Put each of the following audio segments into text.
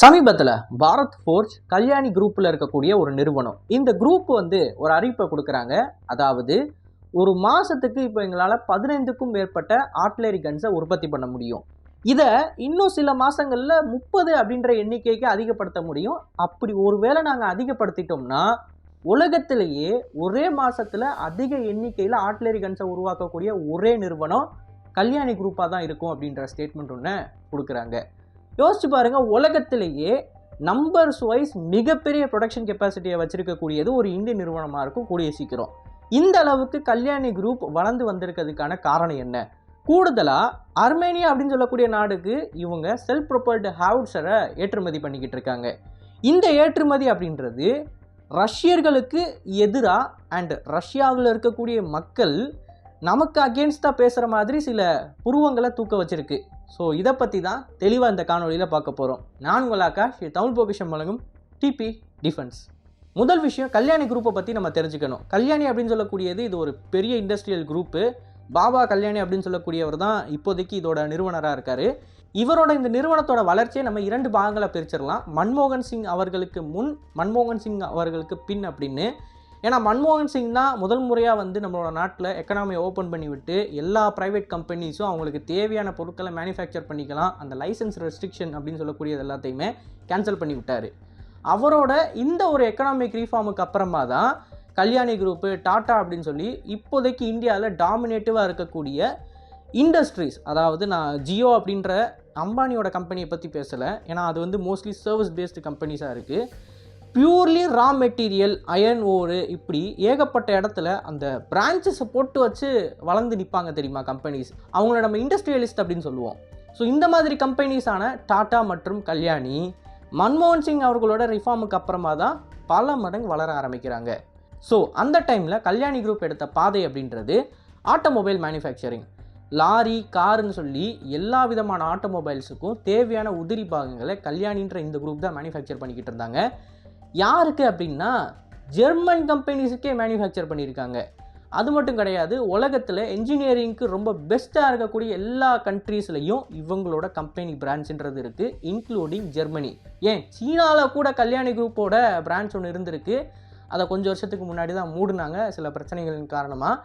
சமீபத்தில் பாரத் ஃபோர்ஜ் கல்யாணி குரூப்பில் இருக்கக்கூடிய ஒரு நிறுவனம். இந்த குரூப் வந்து ஒரு அறிவிப்பை கொடுக்குறாங்க. அதாவது ஒரு மாதத்துக்கு இப்போ எங்களால் பதினைந்துக்கும் மேற்பட்ட ஆர்ட்லரி கன்ஸை உற்பத்தி பண்ண முடியும். இதை இன்னும் சில மாதங்களில் முப்பது அப்படின்ற எண்ணிக்கைக்கு அதிகப்படுத்த முடியும். அப்படி ஒருவேளை நாங்கள் அதிகப்படுத்திட்டோம்னா உலகத்திலேயே ஒரே மாதத்தில் அதிக எண்ணிக்கையில் ஆர்ட்லரி கன்ஸை உருவாக்கக்கூடிய ஒரே நிறுவனம் கல்யாணி குரூப்பாக தான் இருக்கும் அப்படின்ற ஸ்டேட்மெண்ட் ஒன்று கொடுக்குறாங்க. யோசிச்சு பாருங்கள் உலகத்திலேயே நம்பர்ஸ் வைஸ் மிகப்பெரிய ப்ரொடக்ஷன் கெப்பாசிட்டியை வச்சுருக்கக்கூடியது ஒரு இந்திய நிறுவனமாக இருக்கும் கூடிய சீக்கிரம். இந்த அளவுக்கு கல்யாணி குரூப் வளர்ந்து வந்திருக்கிறதுக்கான காரணம் என்ன? கூடுதலாக அர்மேனியா அப்படின்னு சொல்லக்கூடிய நாடுக்கு இவங்க செல்ஃப் ப்ரொப்பர்டு ஹவுட்ஸரை ஏற்றுமதி பண்ணிக்கிட்டு இருக்காங்க. இந்த ஏற்றுமதி அப்படின்றது ரஷ்யர்களுக்கு எதிராக அண்ட் ரஷ்யாவில் இருக்கக்கூடிய மக்கள் நமக்கு அகேன்ஸ்டாக பேசுகிற மாதிரி சில புருவங்களை தூக்க வச்சிருக்கு. ஸோ இதை பற்றி தான் தெளிவாக இந்த காணொலியில் பார்க்க போகிறோம் நான் உங்கள் ஆகாஷ் தமிழ் பொக்கிஷம் வழங்கும் டிபி டிஃபென்ஸ் முதல் விஷயம் கல்யாணி குரூப்பை பற்றி நம்ம தெரிஞ்சுக்கணும். கல்யாணி அப்படின்னு சொல்லக்கூடியது இது ஒரு பெரிய இண்டஸ்ட்ரியல் குரூப்பு பாபா கல்யாணி அப்படின்னு சொல்லக்கூடியவர் தான் இப்போதைக்கு இதோட நிறுவனராக இருக்கார். இவரோட இந்த நிறுவனத்தோட வளர்ச்சியை நம்ம இரண்டு பாகங்களை பிரிச்சிடலாம். மன்மோகன் சிங் அவர்களுக்கு முன் மன்மோகன் சிங் அவர்களுக்கு பின் அப்படின்னு ஏன்னா மன்மோகன் சிங் தான் முதல் முறையாக வந்து நம்மளோட நாட்டில் எக்கனாமியை ஓப்பன் பண்ணிவிட்டு எல்லா ப்ரைவேட் கம்பெனிஸும் அவங்களுக்கு தேவையான பொருட்களை மேனுஃபேக்சர் பண்ணிக்கலாம். அந்த லைசன்ஸ் ரெஸ்ட்ரிக்ஷன் அப்படின்னு சொல்லக்கூடியது எல்லாத்தையுமே கேன்சல் பண்ணி விட்டார். அவரோட இந்த ஒரு எக்கனாமிக் ரீஃபார்முக்கு அப்புறமா தான் கல்யாணி குரூப்பு டாட்டா அப்படின்னு சொல்லி இப்போதைக்கு இந்தியாவில் டாமினேட்டிவாக இருக்கக்கூடிய இண்டஸ்ட்ரீஸ் அதாவது நான் ஜியோ அப்படின்ற அம்பானியோட கம்பெனியை பற்றி பேசலை. ஏன்னா அது வந்து மோஸ்ட்லி சர்வீஸ் பேஸ்டு கம்பெனிஸாக இருக்குது பியூர்லி ரா மெட்டீரியல் அயன் ஓரு இப்படி ஏகப்பட்ட இடத்துல அந்த பிரான்ச்சஸை போட்டு வச்சு வளர்ந்து நிற்பாங்க தெரியுமா கம்பெனிஸ்? அவங்கள நம்ம இண்டஸ்ட்ரியலிஸ்ட் அப்படின்னு சொல்லுவோம். ஸோ இந்த மாதிரி கம்பெனிஸான டாட்டா மற்றும் கல்யாணி மன்மோகன் சிங் அவர்களோட ரிஃபார்முக்கு அப்புறமா தான் பல மடங்கு வளர ஆரம்பிக்கிறாங்க. ஸோ அந்த டைமில் கல்யாணி குரூப் எடுத்த பாதை அப்படின்றது ஆட்டோமொபைல் மேனுஃபேக்சரிங் லாரி காருன்னு சொல்லி எல்லா விதமான ஆட்டோமொபைல்ஸுக்கும் தேவையான உதிரி பாகங்களை கல்யாணின்ற இந்த குரூப் தான் மேனுஃபேக்சர் பண்ணிக்கிட்டு இருந்தாங்க. யாருக்கு அப்படின்னா ஜெர்மன் கம்பெனிஸுக்கே மேனுஃபேக்சர் பண்ணியிருக்காங்க. அது மட்டும் கிடையாது உலகத்தில் என்ஜினியரிங்க்கு ரொம்ப பெஸ்ட்டாக இருக்கக்கூடிய எல்லா கண்ட்ரீஸ்லையும் இவங்களோட கம்பெனி பிரான்ச்சுன்றது இருக்குது இன்க்ளூடிங் ஜெர்மனி ஏன்? சீனாவில் கூட கல்யாணி குரூப்போட பிரான்ச் ஒன்று இருந்திருக்கு. அதை கொஞ்சம் வருஷத்துக்கு முன்னாடி தான் மூடினாங்க சில பிரச்சனைகளின் காரணமாக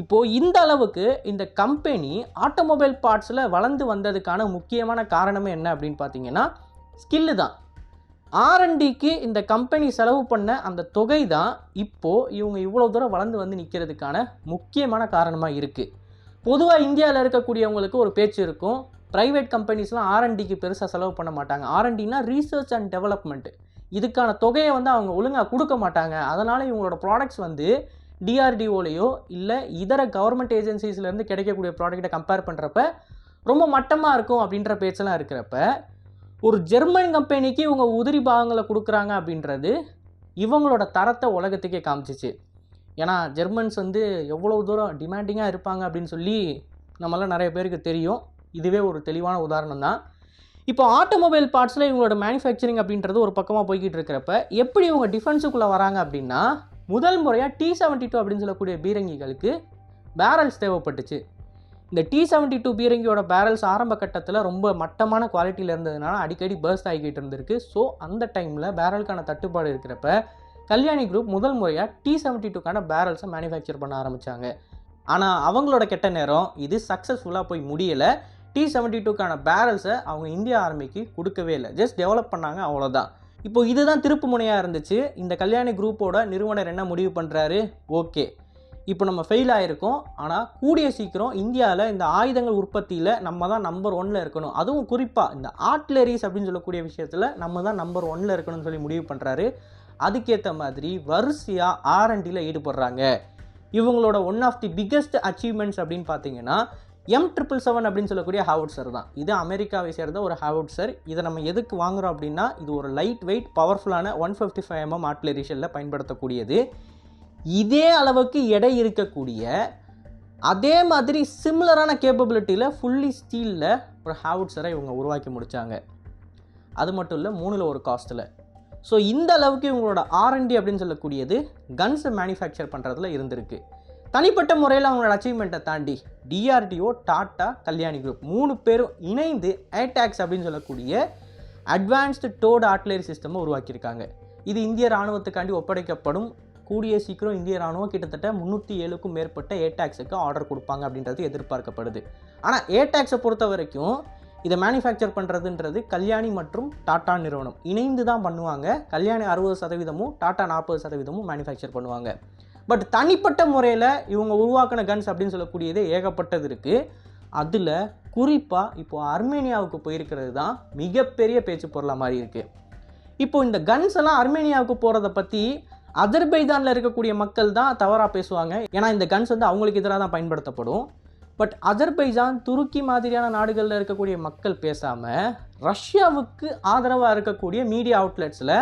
இப்போது இந்த அளவுக்கு இந்த கம்பெனி ஆட்டோமொபைல் பார்ட்ஸில் வளர்ந்து வந்ததுக்கான முக்கியமான காரணமே என்ன அப்படின்னு பார்த்தீங்கன்னா ஸ்கில்லு தான். ஆர்என்டிக்கு இந்த கம்பெனி செலவு பண்ண அந்த தொகை தான் இப்போது இவங்க இவ்வளோ தூரம் வளர்ந்து வந்து நிற்கிறதுக்கான முக்கியமான காரணமாக இருக்குது பொதுவாக இந்தியாவில் இருக்கக்கூடியவங்களுக்கு ஒரு பேச்சு இருக்கும். ப்ரைவேட் கம்பெனிஸ்லாம் ஆர்என்டிக்கு பெருசாக செலவு பண்ண மாட்டாங்க. ஆர்என்டினா ரீசர்ச் அண்ட் டெவலப்மெண்ட் இதுக்கான தொகையை வந்து அவங்க ஒழுங்காக கொடுக்க மாட்டாங்க. அதனால் இவங்களோட ப்ராடக்ட்ஸ் வந்து டிஆர்டிஓலையோ இல்லை இதர கவர்மெண்ட் ஏஜென்சிஸ்லேருந்து கிடைக்கக்கூடிய ப்ராடக்ட்டை கம்பேர் பண்ணுறப்ப ரொம்ப மட்டமாக இருக்கும் அப்படின்ற பேச்செல்லாம் இருக்கிறப்ப ஒரு ஜெர்மன் கம்பெனிக்கு இவங்க உதிரி பாகங்களை கொடுக்குறாங்க அப்படின்றது இவங்களோட தரத்தை உலகத்துக்கே காமிச்சிச்சு. ஏன்னா ஜெர்மன்ஸ் வந்து எவ்வளோ தூரம் டிமாண்டிங்காக இருப்பாங்க அப்படின்னு சொல்லி நம்மளாம் நிறைய பேருக்கு தெரியும். இதுவே ஒரு தெளிவான உதாரணம் தான். இப்போ ஆட்டோமொபைல் பார்ட்ஸில் இவங்களோட மேனுஃபேக்சரிங் அப்படின்றது ஒரு பக்கமாக போய்கிட்டு இருக்கிறப்ப எப்படி இவங்க டிஃபென்ஸுக்குள்ளே வராங்க அப்படின்னா முதல் முறையாக டி செவன்ட்டி டூ அப்படின்னு சொல்லக்கூடிய பீரங்கிகளுக்கு பேரல்ஸ் தேவைப்பட்டுச்சு. இந்த டி செவன்ட்டி டூ பீரங்கியோட பேரல்ஸ் ஆரம்ப கட்டத்தில் ரொம்ப மட்டமான குவாலிட்டியில் இருந்ததுனால அடிக்கடி பர்ஸ்ட் ஆகிக்கிட்டு இருந்திருக்கு. ஸோ அந்த டைமில் பேரலுக்கான தட்டுப்பாடு இருக்கிறப்ப கல்யாணி குரூப் முதல் முறையாக டி செவன்ட்டி டூக்கான பேரல்ஸை மேனுஃபேக்சர் பண்ண ஆரம்பித்தாங்க ஆனால் அவங்களோட கெட்ட நேரம் இது சக்ஸஸ்ஃபுல்லாக போய் முடியலை. டி செவன்ட்டி டூக்கான பேரல்ஸை அவங்க இந்தியா ஆர்மிக்கு கொடுக்கவே இல்லை. ஜஸ்ட் டெவலப் பண்ணாங்க அவ்வளோதான் இப்போ இதுதான் திருப்பு முனையாக இருந்துச்சு. இந்த கல்யாணி குரூப்போட நிறுவனர் என்ன முடிவு பண்ணுறாரு ஓகே இப்போ நம்ம ஃபெயில் ஆகிருக்கோம் ஆனால் கூடிய சீக்கிரம் இந்தியாவில் இந்த ஆயுதங்கள் உற்பத்தியில் நம்ம தான் நம்பர் ஒன்னில் இருக்கணும். அதுவும் குறிப்பாக இந்த ஆர்ட்லரிஸ் அப்படின்னு சொல்லக்கூடிய விஷயத்தில் நம்ம தான் நம்பர் ஒன்னில் இருக்கணும்னு சொல்லி முடிவு பண்ணுறாரு அதுக்கேற்ற மாதிரி வரிசையாக ஆர்என்டியில் ஈடுபடுறாங்க. இவங்களோட one of the biggest achievements அப்படின்னு பார்த்தீங்கன்னா எம் ட்ரிபிள் செவன் அப்படின்னு சொல்லக்கூடிய ஹாவுட்சர் தான். இது அமெரிக்காவை சேர்ந்த ஒரு ஹாவுட்சர் இதை நம்ம எதுக்கு வாங்குறோம் அப்படின்னா இது ஒரு லைட் வெயிட் பவர்ஃபுல்லான ஒன் ஃபிஃப்டி ஃபைவ் எம்எம் ஆர்ட்லரிஷனில் பயன்படுத்தக்கூடியது. இதே அளவுக்கு எடை இருக்கக்கூடிய அதே மாதிரி சிம்லரான கேப்பபிலிட்டியில் ஃபுல்லி ஸ்டீலில் ஒரு ஹாவுட்ஸரை இவங்க உருவாக்கி முடித்தாங்க அது மட்டும் இல்லை மூணில் ஒரு காஸ்ட்டில் ஸோ இந்த அளவுக்கு இவங்களோட ஆர்என்டி அப்படின்னு சொல்லக்கூடியது கன்ஸை மேனுஃபேக்சர் பண்ணுறதுல இருந்திருக்கு. தனிப்பட்ட முறையில் அவங்களோட அச்சீவ்மெண்ட்டை தாண்டி டிஆர்டிஓ டாட்டா கல்யாணி குரூப் மூணு பேரும் இணைந்து ஏடாக்ஸ் அப்படின்னு சொல்லக்கூடிய அட்வான்ஸ்டு டோடு ஆர்ட்லரி சிஸ்டமை உருவாக்கியிருக்காங்க. இது இந்திய ராணுவத்துக்காண்டி ஒப்படைக்கப்படும் கூடிய சீக்கிரம் இந்திய ராணுவம் கிட்டத்தட்ட முந்நூற்றி ஏழுக்கும் மேற்பட்ட ஏடாக்ஸுக்கு ஆர்டர் கொடுப்பாங்க அப்படின்றது எதிர்பார்க்கப்படுது. ஆனால் ஏடாக்ஸை பொறுத்த வரைக்கும் இதை மேனுஃபேக்சர் பண்ணுறதுன்றது கல்யாணி மற்றும் டாட்டா நிறுவனம். இணைந்து தான் பண்ணுவாங்க. கல்யாணி அறுபது சதவீதமும் டாட்டா நாற்பது சதவீதமும் மேனுஃபேக்சர் பண்ணுவாங்க. பட் தனிப்பட்ட முறையில் இவங்க உருவாக்கின கன்ஸ் அப்படின்னு சொல்லக்கூடியது ஏகப்பட்டது இருக்குது அதில் குறிப்பாக இப்போது அர்மேனியாவுக்கு போயிருக்கிறது தான் மிகப்பெரிய பேச்சு பொருளாக மாதிரி இருக்குது இப்போது இந்த கன்ஸ் எல்லாம் அர்மேனியாவுக்கு போகிறத பற்றி அதர்பைதானில் இருக்கக்கூடிய மக்கள் தான் தவறாக பேசுவாங்க. ஏன்னா இந்த கன்ஸ் வந்து அவங்களுக்கு எதிராக தான் பயன்படுத்தப்படும். பட் அஜர்பைஜான் துருக்கி மாதிரியான நாடுகளில் இருக்கக்கூடிய மக்கள் பேசாமல் ரஷ்யாவுக்கு ஆதரவாக இருக்கக்கூடிய மீடியா அவுட்லெட்ஸில்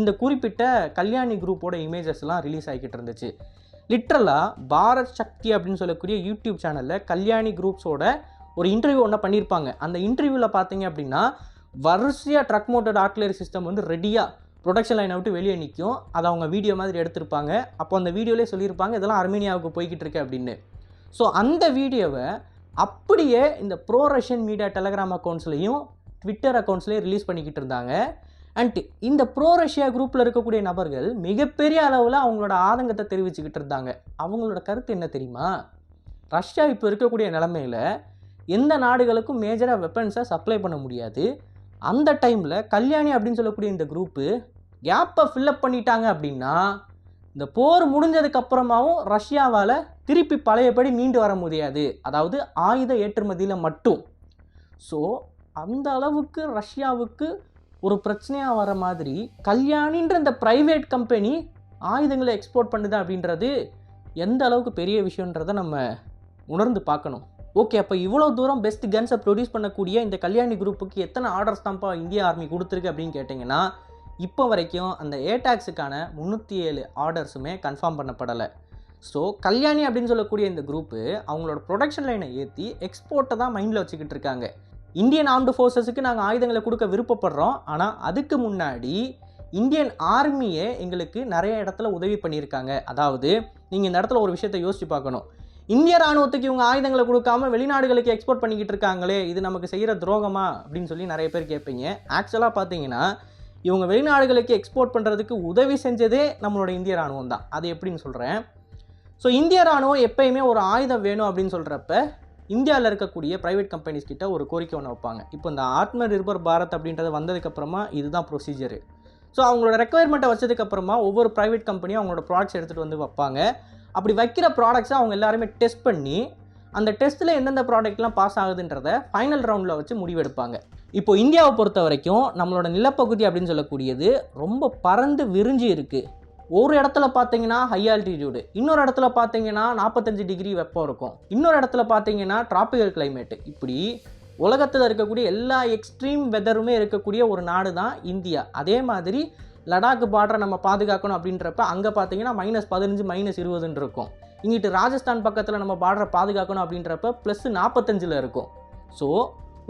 இந்த குறிப்பிட்ட கல்யாணி குரூப்போட இமேஜஸ்லாம் ரிலீஸ் ஆகிக்கிட்டு இருந்துச்சு. லிட்ரலாக பாரத் சக்தி அப்படின்னு சொல்லக்கூடிய யூடியூப் சேனலில் கல்யாணி குரூப்ஸோட ஒரு இன்டர்வியூ ஒன்று பண்ணியிருப்பாங்க. அந்த இன்டர்வியூவில் பார்த்தீங்க அப்படின்னா வரிசையாக ட்ரக் மோட்டட் ஆர்ட்லரி சிஸ்டம் வந்து ரெடியாக ப்ரொடக்ஷன் லைனை விட்டு வெளியே நிற்கும் அதை அவங்க வீடியோ மாதிரி எடுத்திருப்பாங்க. அப்போ அந்த வீடியோலேயே சொல்லியிருப்பாங்க இதெல்லாம் அர்மீனியாவுக்கு போய்கிட்டு இருக்கு அப்படின்னு. ஸோ அந்த வீடியோவை அப்படியே இந்த ப்ரோ ரஷ்யன் மீடியா டெலகிராம் அக்கௌண்ட்ஸ்லையும் ட்விட்டர் அக்கௌண்ட்ஸ்லேயும் ரிலீஸ் பண்ணிக்கிட்டு இருந்தாங்க. அண்ட் இந்த ப்ரோ ரஷ்யா குரூப்பில் இருக்கக்கூடிய நபர்கள் மிகப்பெரிய அளவில் அவங்களோட ஆதங்கத்தை தெரிவிச்சுக்கிட்டு இருந்தாங்க. அவங்களோட கருத்து என்ன தெரியுமா? ரஷ்யா இப்போ இருக்கக்கூடிய நிலமையில் எந்த நாடுகளுக்கும் மேஜராக வெப்பன்ஸை சப்ளை பண்ண முடியாது. அந்த டைமில் கல்யாணி அப்படின்னு சொல்லக்கூடிய இந்த குரூப்பு கேப்பை ஃபில்லப் பண்ணிட்டாங்க அப்படின்னா இந்த போர் முடிஞ்சதுக்கப்புறமாவும் ரஷ்யாவால் திருப்பி பழையபடி மீண்டு வர முடியாது. அதாவது ஆயுத ஏற்றுமதியில் மட்டும். ஸோ அந்த அளவுக்கு ரஷ்யாவுக்கு ஒரு பிரச்சனையாக வர மாதிரி கல்யாணின்ற இந்த ப்ரைவேட் கம்பெனி ஆயுதங்களை எக்ஸ்போர்ட் பண்ணுது அப்படின்றது எந்த அளவுக்கு பெரிய விஷயன்றதை நம்ம உணர்ந்து பார்க்கணும். ஓகே அப்போ இவ்வளோ தூரம் பெஸ்ட் கன்ஸை ப்ரொடியூஸ் பண்ணக்கூடிய இந்த கல்யாணி குரூப்புக்கு எத்தனை ஆர்டர்ஸ் தான்ப்பா இந்திய ஆர்மி கொடுத்துருக்கு அப்படின்னு கேட்டிங்கன்னா இப்போ வரைக்கும் அந்த ஏடாக்ஸுக்கான முந்நூற்றி ஏழு ஆர்டர்ஸுமே கன்ஃபார்ம் பண்ணப்படலை. ஸோ கல்யாணி அப்படின்னு சொல்லக்கூடிய இந்த குரூப்பு அவங்களோட ப்ரொடக்ஷன் லைனை ஏற்றி எக்ஸ்போர்ட்டை தான் மைண்டில் வச்சுக்கிட்டு இருக்காங்க. இந்தியன் ஆர்ம்டு ஃபோர்ஸஸுக்கு நாங்கள் ஆயுதங்களை கொடுக்க விருப்பப்படுறோம். ஆனால் அதுக்கு முன்னாடி இந்தியன் ஆர்மியே எங்களுக்கு நிறைய இடத்துல உதவி பண்ணியிருக்காங்க. அதாவது நீங்கள் இந்த இடத்துல ஒரு விஷயத்தை யோசித்து பார்க்கணும். இந்திய ராணுவத்துக்கு இவங்க ஆயுதங்களை கொடுக்காம வெளிநாடுகளுக்கு எக்ஸ்போர்ட் பண்ணிக்கிட்டு இருக்காங்களே இது நமக்கு செய்கிற துரோகமா அப்படின்னு சொல்லி நிறைய பேர் கேட்பீங்க. ஆக்சுவலாக பார்த்தீங்கன்னா இவங்க வெளிநாடுகளுக்கு எக்ஸ்போர்ட் பண்ணுறதுக்கு உதவி செஞ்சதே நம்மளோட இந்திய ராணுவம் தான். அது எப்படின்னு சொல்கிறேன் ஸோ இந்திய ராணுவம் எப்பயுமே ஒரு ஆயுதம் வேணும் அப்படின்னு சொல்கிறப்ப இந்தியாவில் இருக்கக்கூடிய ப்ரைவேட் கம்பெனிஸ் கிட்ட ஒரு கோரிக்கை ஒன்று வைப்பாங்க. இப்போ இந்த ஆத்ம நிர்பர் பாரத் அப்படின்றது வந்ததுக்கப்புறமா இதுதான் ப்ரொசீஜரு ஸோ அவங்களோட ரெக்குவயர்மெண்ட்டை வச்சதுக்கப்புறமா ஒவ்வொரு ப்ரைவேட் கம்பெனியும் அவங்களோட ப்ராடக்ட்ஸ் எடுத்துகிட்டு வந்து வைப்பாங்க. அப்படி வைக்கிற ப்ராடக்ட்ஸை அவங்க எல்லாருமே டெஸ்ட் பண்ணி அந்த டெஸ்ட்டில் எந்தெந்த ப்ராடக்ட்லாம் பாஸ் ஆகுதுன்றத ஃபைனல் ரவுண்டில் வச்சு முடிவெடுப்பாங்க. இப்போ இந்தியாவை பொறுத்த வரைக்கும் நம்மளோட நிலப்பகுதி அப்படின்னு சொல்லக்கூடியது ரொம்ப பறந்து விரிஞ்சு இருக்குது ஒரு இடத்துல பார்த்தீங்கன்னா ஹை ஆல்டிடியூடு இன்னொரு இடத்துல பார்த்தீங்கன்னா நாற்பத்தஞ்சு டிகிரி வெப்பம் இருக்கும். இன்னொரு இடத்துல பார்த்தீங்கன்னா டிராபிக்கல் கிளைமேட்டு இப்படி உலகத்தில் இருக்கக்கூடிய எல்லா எக்ஸ்ட்ரீம் வெதருமே இருக்கக்கூடிய ஒரு நாடு தான் இந்தியா. அதே மாதிரி லடாக் பார்டரை நம்ம பாதுகாக்கணும் அப்படின்றப்ப அங்கே பார்த்தீங்கன்னா மைனஸ் பதினஞ்சு மைனஸ் இருபதுன்னு இருக்கும். இங்கிட்டு ராஜஸ்தான் பக்கத்தில் நம்ம பார்டரை பாதுகாக்கணும் அப்படின்றப்ப ப்ளஸ் நாற்பத்தஞ்சில் இருக்கும். ஸோ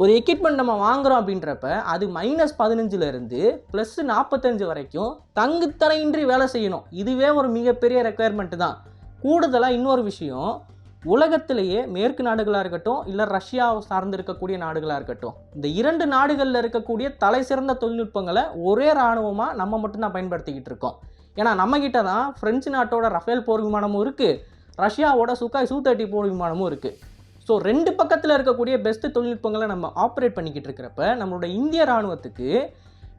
ஒரு எக்யூப்மெண்ட் நம்ம வாங்குறோம் அப்படின்றப்ப அது மைனஸ் பதினஞ்சுலேருந்து ப்ளஸ் நாற்பத்தஞ்சு வரைக்கும் தங்குத்தடையின்றி வேலை செய்யணும். இதுவே ஒரு மிகப்பெரிய ரெக்குயர்மெண்ட் தான். கூடுதலாக இன்னொரு விஷயம் உலகத்திலேயே மேற்கு நாடுகளாக இருக்கட்டும் இல்லை ரஷ்யாவை சார்ந்து இருக்கக்கூடிய நாடுகளாக இருக்கட்டும் இந்த இரண்டு நாடுகளில் இருக்கக்கூடிய தலை சிறந்த தொழில்நுட்பங்களை ஒரே இராணுவமாக நம்ம மட்டும்தான் பயன்படுத்திக்கிட்டு இருக்கோம். ஏன்னா நம்மக்கிட்ட தான் ஃப்ரெஞ்சு நாட்டோட ரஃபேல் போர் விமானமும் இருக்குது ரஷ்யாவோட சுக்காய் சூ தேர்ட்டி போர் விமானமும் இருக்குது ஸோ ரெண்டு பக்கத்தில் இருக்கக்கூடிய பெஸ்ட் தொழில்நுட்பங்களை நம்ம ஆப்ரேட் பண்ணிக்கிட்டு இருக்கிறப்ப நம்மளோட இந்திய ராணுவத்துக்கு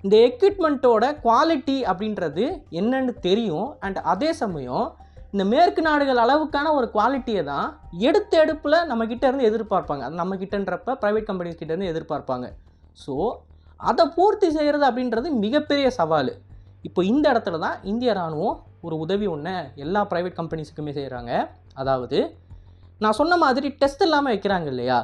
இந்த எக்யூப்மெண்ட்டோட குவாலிட்டி அப்படின்றது என்னன்னு தெரியும். அண்ட் அதே சமயம் இந்த மேற்கு நாடுகள் அளவுக்கான ஒரு குவாலிட்டியை தான் எடுத்த எடுப்பில் நம்மக்கிட்ட இருந்து எதிர்பார்ப்பாங்க. அது நம்மக்கிட்டன்றப்ப ப்ரைவேட் கம்பெனிஸ் இருந்து எதிர்பார்ப்பாங்க. ஸோ அதை பூர்த்தி செய்கிறது அப்படின்றது மிகப்பெரிய சவால். இப்போ இந்த இடத்துல தான் இந்திய ராணுவம் ஒரு உதவி ஒன்று எல்லா ப்ரைவேட் கம்பெனிஸுக்குமே செய்கிறாங்க அதாவது நான் சொன்ன மாதிரி டெஸ்ட் இல்லாமல் வைக்கிறாங்க இல்லையா?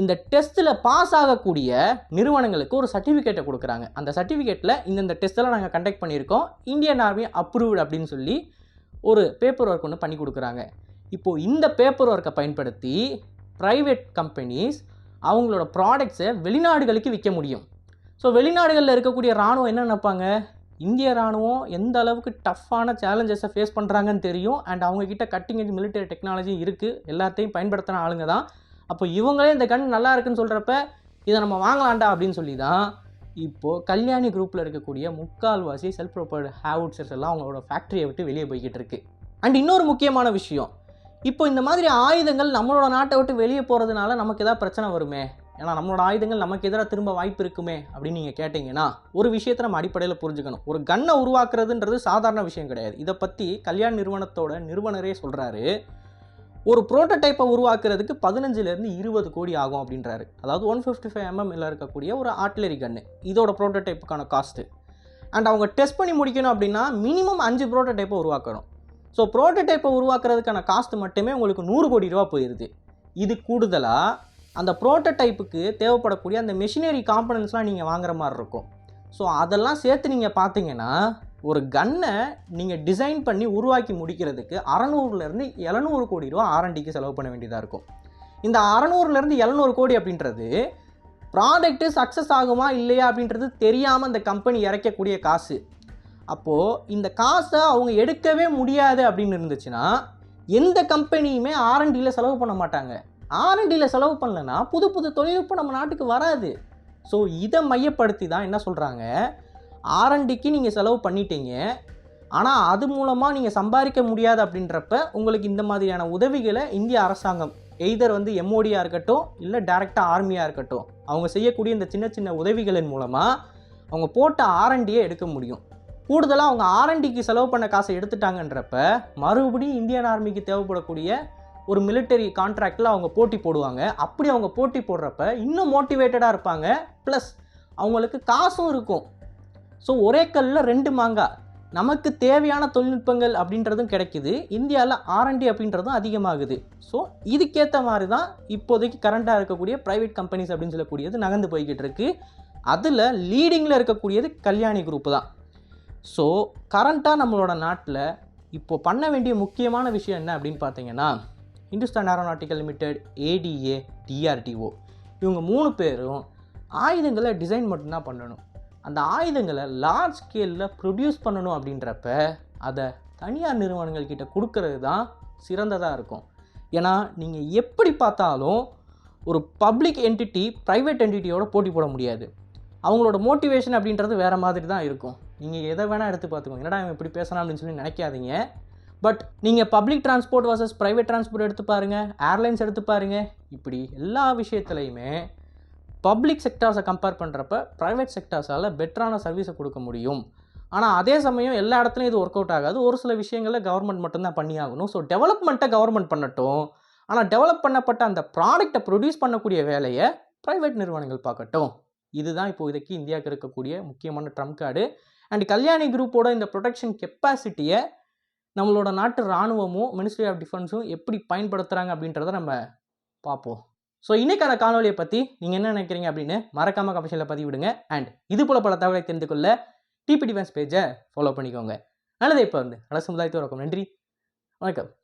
இந்த டெஸ்ட்டில் பாஸ் ஆகக்கூடிய நிறுவனங்களுக்கு ஒரு சர்டிஃபிகேட்டை கொடுக்குறாங்க. அந்த சர்டிஃபிகேட்டில் இந்தந்த டெஸ்ட்டெல்லாம் நாங்கள் கண்டக்ட் பண்ணியிருக்கோம். இந்தியன் ஆர்மி அப்ரூவ்டு அப்படின்னு சொல்லி ஒரு பேப்பர் ஒர்க் ஒன்று பண்ணி கொடுக்குறாங்க. இப்போது இந்த பேப்பர் ஒர்க்கை பயன்படுத்தி ப்ரைவேட் கம்பெனிஸ் அவங்களோட ப்ராடக்ட்ஸை வெளிநாடுகளுக்கு விற்க முடியும். ஸோ வெளிநாடுகளில் இருக்கக்கூடிய இராணுவம் என்ன நினைப்பாங்க? இந்திய இராணுவம் எந்த அளவுக்கு டஃப்பான சேலஞ்சஸை ஃபேஸ் பண்ணுறாங்கன்னு தெரியும். அண்ட் அவங்கக்கிட்ட கட்டிங் எஜ் மிலிட்டரி டெக்னாலஜி இருக்குது எல்லாத்தையும் பயன்படுத்தின ஆளுங்க தான். அப்போ இவங்களே இந்த கன் நல்லா இருக்குன்னு சொல்கிறப்ப இதை நம்ம வாங்கலாம்டா அப்படின்னு சொல்லி தான் இப்போது கல்யாணி குரூப்பில் இருக்கக்கூடிய முக்கால்வாசி செல்ஃப் ப்ரொப்பர்டு ஹேவுட்ஸர்ஸ் எல்லாம் அவங்களோட ஃபேக்ட்ரியை விட்டு வெளியே போய்கிட்டு இருக்கு. அண்ட் இன்னொரு முக்கியமான விஷயம் இப்போ இந்த மாதிரி ஆயுதங்கள் நம்மளோட நாட்டை விட்டு வெளியே போகிறதுனால நமக்கு ஏதாவது பிரச்சனை வருமே? ஏன்னா நம்மளோட ஆயுதங்கள் நமக்கு எதிராக திரும்ப வாய்ப்பு இருக்குமே? அப்படின்னு நீங்கள் கேட்டிங்கன்னா ஒரு விஷயத்தை நம்ம அடிப்படையில் புரிஞ்சுக்கணும். ஒரு கன்னை உருவாக்குறதுன்றது சாதாரண விஷயம் கிடையாது. இதை பற்றி கல்யாண் நிறுவனத்தோட நிறுவனரே சொல்கிறாரு ஒரு ப்ரோட்டோடைப்பை உருவாக்குறதுக்கு பதினஞ்சுலேருந்து இருபது கோடி ஆகும் அப்படின்றாரு. அதாவது ஒன் ஃபிஃப்டி ஃபைவ் எம்எம்ல இருக்கக்கூடிய ஒரு ஆர்ட்லரி கன்று இதோட ப்ரோட்டோடைப்புக்கான காஸ்ட்டு அண்ட் அவங்க டெஸ்ட் பண்ணி முடிக்கணும் அப்படின்னா மினிமம் அஞ்சு ப்ரோட்டோடைப்பை உருவாக்கணும். ஸோ ப்ரோட்டோடைப்பை உருவாக்குறதுக்கான காஸ்ட் மட்டுமே உங்களுக்கு நூறு கோடி ரூபா போயிடுது இது கூடுதலாக அந்த ப்ரோட்டோடைப்புக்கு தேவைப்படக்கூடிய அந்த மெஷினரி காம்பனன்ஸ்லாம் நீங்கள் வாங்குற மாதிரி இருக்கும். ஸோ அதெல்லாம் சேர்த்து நீங்கள் பார்த்தீங்கன்னா ஒரு கன்னை நீங்கள் டிசைன் பண்ணி உருவாக்கி முடிக்கிறதுக்கு அறநூறுலேருந்து எழுநூறு கோடி ரூபா ஆர்என்டிக்கு செலவு பண்ண வேண்டியதாக இருக்கும். இந்த அறநூறுலேருந்து எழுநூறு கோடி அப்படின்றது ப்ராடக்ட்டு சக்ஸஸ் ஆகுமா இல்லையா அப்படின்றது தெரியாமல் அந்த கம்பெனி இறக்கக்கூடிய காசு. அப்போது இந்த காசை அவங்க எடுக்கவே முடியாது அப்படின்னு இருந்துச்சுன்னா எந்த கம்பெனியுமே ஆர்என்டியில் செலவு பண்ண மாட்டாங்க. ஆர்என்டியில் செலவு பண்ணலன்னா புது புது தொழில்நுட்பம் நம்ம நாட்டுக்கு வராது. ஸோ இதை மையப்படுத்தி தான் என்ன சொல்கிறாங்க ஆர்என்டிக்கு நீங்கள் செலவு பண்ணிட்டீங்க. ஆனால் அது மூலமாக நீங்கள் சம்பாதிக்க முடியாது அப்படின்றப்ப உங்களுக்கு இந்த மாதிரியான உதவிகளை இந்திய அரசாங்கம் எய்தர் வந்து எம்ஓடியாக இருக்கட்டும் இல்லை டேரெக்டாக ஆர்மியாக இருக்கட்டும் அவங்க செய்யக்கூடிய இந்த சின்ன சின்ன உதவிகளின் மூலமாக அவங்க போட்ட ஆர்என்டியை எடுக்க முடியும். கூடுதலாக அவங்க ஆர்என்டிக்கு செலவு பண்ண காசை எடுத்துட்டாங்கன்றப்ப மறுபடியும் இந்தியன் ஆர்மிக்கு தேவைப்படக்கூடிய ஒரு மிலிட்டரி கான்ட்ராக்டில் அவங்க போட்டி போடுவாங்க. அப்படி அவங்க போட்டி போடுறப்ப இன்னும் மோட்டிவேட்டடாக இருப்பாங்க. ப்ளஸ் அவங்களுக்கு காசும் இருக்கும். ஸோ ஒரே கல்லில் ரெண்டு மாங்காய் நமக்கு தேவையான தொழில்நுட்பங்கள் அப்படின்றதும் கிடைக்குது. இந்தியாவில் ஆர்என்டி அப்படின்றதும் அதிகமாகுது. ஸோ இதுக்கேற்ற மாதிரி தான் இப்போதைக்கு கரண்ட்டாக இருக்கக்கூடிய ப்ரைவேட் கம்பெனிஸ் அப்படின்னு சொல்லக்கூடியது நகர்ந்து போய்கிட்டு இருக்குது அதில் லீடிங்கில் இருக்கக்கூடியது கல்யாணி குரூப் தான். ஸோ கரண்ட்டாக நம்மளோட நாட்டில் இப்போ பண்ண வேண்டிய முக்கியமான விஷயம் என்ன அப்படின்னு பார்த்தீங்கன்னா Hindustan aeronautical limited ADA DRDO இவங்க மூணு பேரும் ஆயுதங்களை டிசைன் மட்டும்தான் பண்ணணும். அந்த ஆயுதங்களை லார்ஜ் ஸ்கேலில் ப்ரொடியூஸ் பண்ணணும் அப்படின்றப்ப அதை தனியார் நிறுவனங்கள் கிட்ட கொடுக்கறது தான் சிறந்ததாக இருக்கும். ஏன்னா நீங்கள் எப்படி பார்த்தாலும் ஒரு பப்ளிக் என்டிட்டி ப்ரைவேட் என்டிட்டியோட போட்டி போட முடியாது. அவங்களோட மோட்டிவேஷன் அப்படின்றது வேறு மாதிரி தான் இருக்கும். நீங்கள் எதை வேணால் எடுத்து பார்த்துக்கோங்க. என்னடா இவன் இப்படி பேசலாம் அப்படின்னு சொல்லி நினைக்காதீங்க. பட் நீங்கள் public transport versus private transport எடுத்து பாருங்கள் ஏர்லைன்ஸ் எடுத்து பாருங்கள் இப்படி எல்லா விஷயத்துலையுமே பப்ளிக் செக்டார்ஸை கம்பேர் பண்ணுறப்ப ப்ரைவேட் செக்டார்ஸால் பெட்டரான சர்வீஸை கொடுக்க முடியும். ஆனால் அதே சமயம் எல்லா இடத்துலையும் இது ஒர்க் அவுட் ஆகாது. ஒரு சில விஷயங்களில் கவர்மெண்ட் மட்டும்தான் பண்ணி ஆகணும் ஸோ டெவலப்மெண்ட்டை கவர்மெண்ட் பண்ணட்டும். ஆனால் டெவலப் பண்ணப்பட்ட அந்த ப்ராடக்டை ப்ரொடியூஸ் பண்ணக்கூடிய வேலையை ப்ரைவேட் நிறுவனங்கள் பார்க்கட்டும். இதுதான் இப்போ இதுக்கு இந்தியாவுக்கு இருக்கக்கூடிய முக்கியமான ட்ரம்ப் கார்டு அண்ட் கல்யாணி குரூப்போட இந்த ப்ரொடெக்ஷன் கெப்பாசிட்டியை நம்மளோட நாட்டு இராணுவமும் மினிஸ்ட்ரி ஆஃப் டிஃபென்ஸும் எப்படி பயன்படுத்துகிறாங்க அப்படின்றத நம்ம பார்ப்போம். ஸோ இன்னைக்கான காணொலியை பற்றி நீங்கள் என்ன நினைக்கிறீங்க அப்படின்னு மறக்காமல் கமிஷனில் பதிவிடுங்க. அண்ட் இது போல பல தகவலை தெரிந்து கொள்ள டிபி டிஃபென்ஸ் பேஜை ஃபாலோ பண்ணிக்கோங்க. நல்லதே இப்போ வந்து. நல்ல சமுதாயத்தோட நன்றி. வணக்கம்.